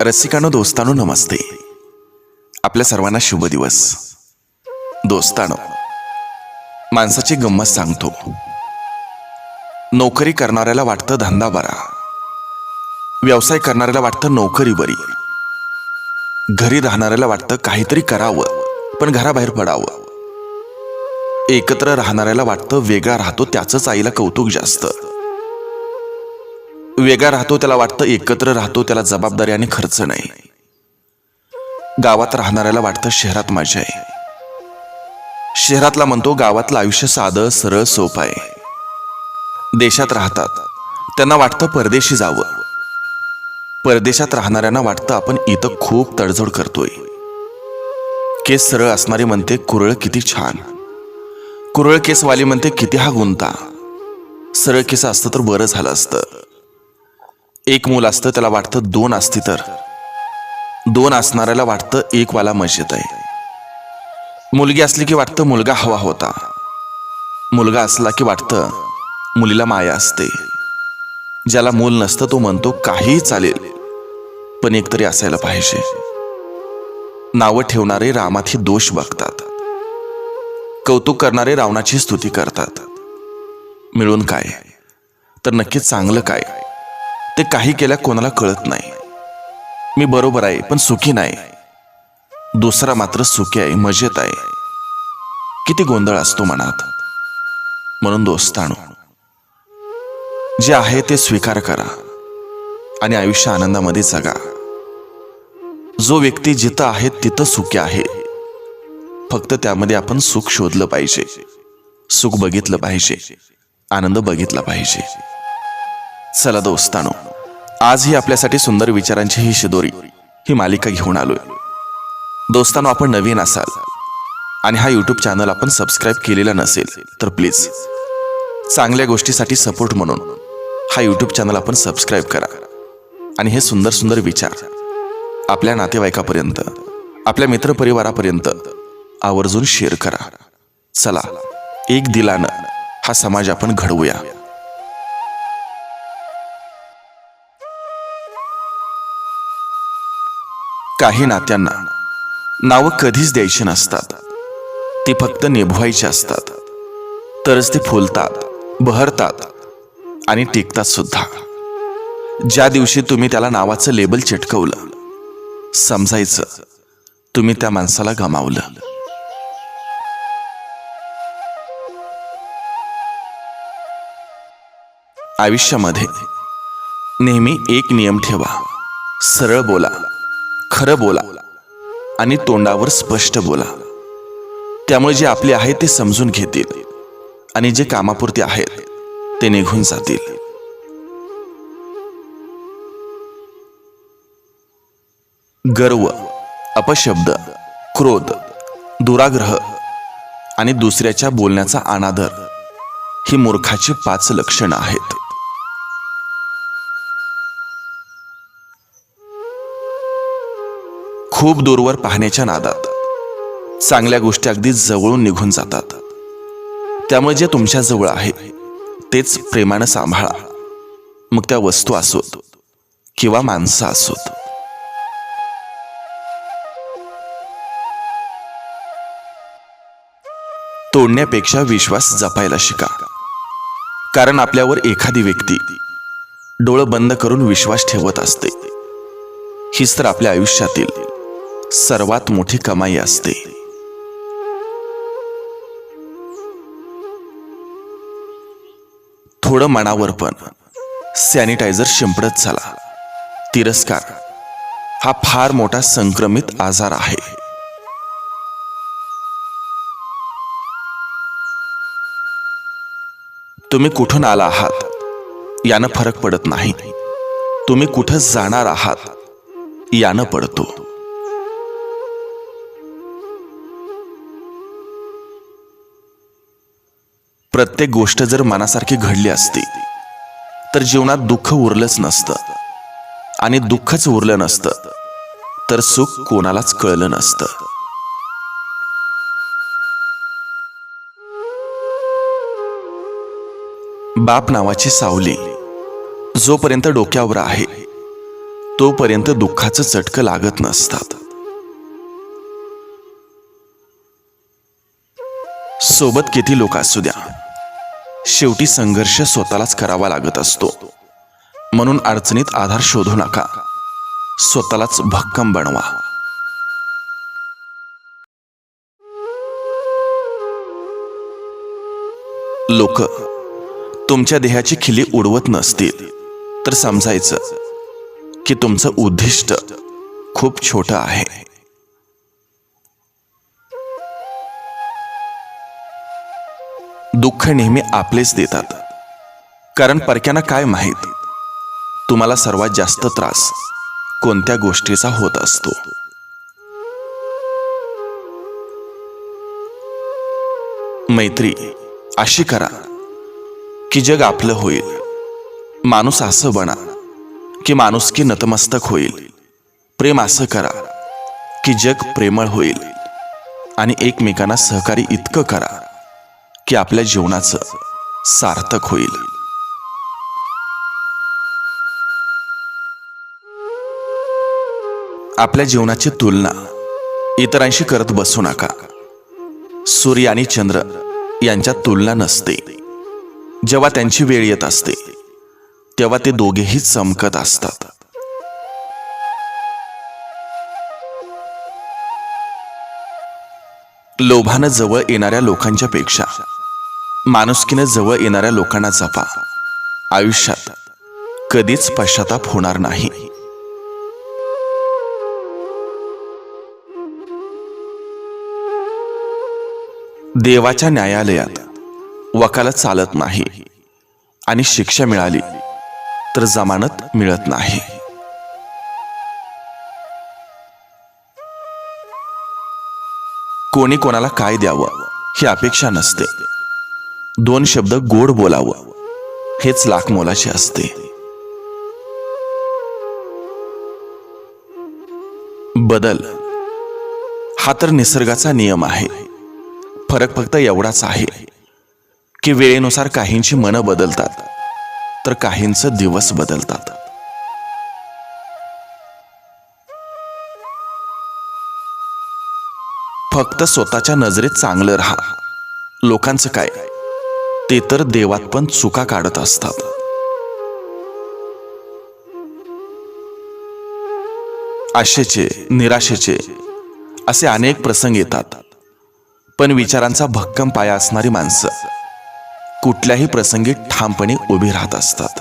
रसिकानो दोस्तानो नमस्ते. आपल्या सर्वांना शुभ दिवस. दोस्तानो माणसाची गंमत सांगतो. नोकरी करणाऱ्याला वाटतं धंदा बरा. व्यवसाय करणाऱ्याला वाटतं नोकरी बरी. घरी राहणाऱ्याला वाटतं काहीतरी करावं पण घराबाहेर पडावं. एकत्र राहणाऱ्याला वाटतं वेगळा राहतो त्याचंच आईला कौतुक जास्त. वेगळा राहतो त्याला वाटतं एकत्र राहतो त्याला जबाबदारी आणि खर्च नाही. गावात राहणाऱ्याला वाटतं शहरात मजा आहे. शहरातला म्हणतो गावातलं आयुष्य साधं सरळ सोपं आहे. देशात राहतात. त्यांना वाटतं परदेशी जावं. परदेशात राहणाऱ्यांना वाटतं आपण इथं खूप तडजोड करतोय. केस सरळ असणारी म्हणते कुरळ किती छान. कुरळ केसवाली म्हणते किती हा गुंता. सरळ केस असतं तर बरं झालं असतं. एक मूल असतं त्याला वाटतं दोन असती तर. दोन असणाऱ्याला वाटतं एक वाला मजेत आहे. मुलगी असली की वाटतं मुलगा हवा होता. मुलगा असला की वाटतं मुलीला माया असते. ज्याला मूल नसतं तो म्हणतो काहीही चालेल पण एक तरी असायला पाहिजे. नावं ठेवणारे रामात दोष बघतात. कौतुक करणारे रावणाची स्तुती करतात. मिळून काय? तर नक्कीच चांगलं काय? ते काही केल्या कोणाला कळत नाही. मी बरोबर आहे पण सुखी नाही. दुसरा मात्र सुखी आहे मजेत आहे. किती गोंधळ असतो मनात. म्हणून दोस्ताणू जे आहे ते स्वीकार करा. आणि आयुष्य आनंदामध्ये जगा. जो व्यक्ती जिथं आहे तिथं सुखी आहे. फक्त त्यामध्ये आपण सुख शोधलं पाहिजे. सुख बघितलं पाहिजे. आनंद बघितला पाहिजे. चला दोस्तानो आजही आपल्यासाठी सुंदर विचारांची ही शिदोरी ही मालिका घेऊन आलोय. दोस्तांनो आपण नवीन असाल आणि हा यूट्यूब चॅनल आपण सबस्क्राईब केलेला नसेल तर प्लीज चांगल्या गोष्टीसाठी सपोर्ट म्हणून हा यूट्यूब चॅनल आपण सबस्क्राईब करा आणि हे सुंदर सुंदर विचार आपल्या नातेवाईकापर्यंत आपल्या मित्रपरिवारापर्यंत आवर्जून शेअर करा. चला एक दिलानं हा समाज आपण घडवूया. काही नात्यांना नावं कधीच द्यायची नसतात. ती फक्त निभवायची असतात. तरच ते फुलतात बहरतात आणि टिकतात सुद्धा. ज्या दिवशी तुम्ही त्याला नावाचं लेबल चिटकवलं समजायचं तुम्ही त्या माणसाला गमावलं. आयुष्यामध्ये नेहमी एक नियम ठेवा. सरळ बोला. खरं बोला आणि तोंडावर स्पष्ट बोला. त्यामुळे जे आपले आहे ते समजून घेतील आणि जे कामापुरते आहेत ते निघून जातील. गर्व अपशब्द क्रोध दुराग्रह आणि दुसऱ्याच्या बोलण्याचा अनादर ही मूर्खाची पाच लक्षणं आहेत. खूप दूरवर पाहण्याच्या नादात. चांगल्या गोष्टी अगदी जवळून निघून जातात. त्यामुळे जे तुमच्या जवळ आहे तेच प्रेमानं सांभाळा. मग त्या वस्तू असोत किंवा माणसं असोत. तोडण्यापेक्षा विश्वास जपायला शिका. कारण आपल्यावर एखादी व्यक्ती डोळं बंद करून विश्वास ठेवत असते. हीच तर आपल्या आयुष्यातील सर्वात मोठी कमाई असते. थोडं मनावर पण. सॅनिटायझर शिंपडत झाला तिरस्कार. हा फार मोठा संक्रमित आजार आहे. तुम्ही कुठून आला आहात? यानं फरक पडत नाही. तुम्ही कुठं जाणार आहात? यानं पडतो. प्रत्येक गोष्ट जर मनासारखी घडली असती तर जीवनात दुःख उरलंच नसतं. आणि दुःखच उरलं नसतं तर सुख कोणालाच कळलं नसतं. बाप नावाची सावली जोपर्यंत डोक्यावर आहे तोपर्यंत दुःखाचं चटकं लागत नसतात. सोबत किती लोक असू द्या शेवटी संघर्ष स्वतःलाच करावा लागत असतो. म्हणून अडचणीत आधार शोधू नका. स्वतःलाच भक्कम बनवा. लोक तुमच्या देहाची खिली उडवत नसतील तर समजायचं की तुमचं उद्दिष्ट खूप छोटं आहे. दुःख नेहमी आपलेच देतात. कारण परक्यांना काय माहीत? तुम्हाला सर्वात जास्त त्रास कोणत्या गोष्टीचा होत असतो? मैत्री अशी करा की जग आपलं होईल. माणूस असं बना की माणुसकी नतमस्तक होईल. प्रेम असं करा की जग प्रेमळ होईल. आणि एकमेकांना सहकारी इतकं करा की आपल्या जीवनाचं सार्थक होईल. आपल्या जीवनाची तुलना इतरांशी करत बसू नका. सूर्य आणि चंद्र यांच्यात तुलना नसते. जेव्हा त्यांची वेळ येत असते तेव्हा ते दोघेही चमकत असतात. लोभानं जवळ येणाऱ्या लोकांच्या पेक्षा माणुसकीनं जवळ येणाऱ्या लोकांना जपा. आयुष्यात कधीच पश्चाताप होणार नाही. देवाच्या न्यायालयात वकालत चालत नाही आणि शिक्षा मिळाली तर जमानत मिळत नाही. कोणी कोणाला काय द्यावं ही अपेक्षा नसते. दोन शब्द गोड बोलावं. हेच लाखमोलाचे असते. बदल. हा तर निसर्गाचा नियम आहे. फरक फक्त एवढाच आहे की वेळेनुसार काहींची मनं बदलतात तर काहींचं दिवस बदलतात. फक्त स्वतःच्या नजरेत चांगलं राहा. लोकांचं काय? ते तर देवात पण चुका काढत असतात. आशेचे निराशेचे असे अनेक प्रसंग येतात. पण विचारांचा भक्कम पाया असणारी माणसं कुठल्याही प्रसंगी ठामपणे उभी राहत असतात.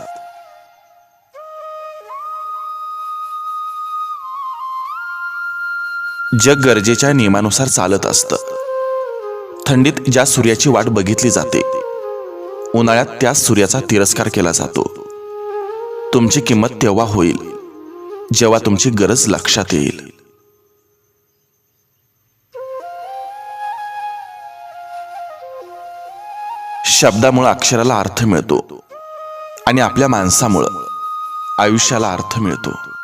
जग गरजेच्या नियमानुसार चालत असतं. थंडीत ज्या सूर्याची वाट बघितली जाते उन्हाळ्यात त्याच सूर्याचा तिरस्कार केला जातो. तुमची किंमत तेव्हा होईल जेव्हा तुमची गरज लक्षात येईल. शब्दामुळं अक्षराला अर्थ मिळतो आणि आपल्या माणसामुळं आयुष्याला अर्थ मिळतो.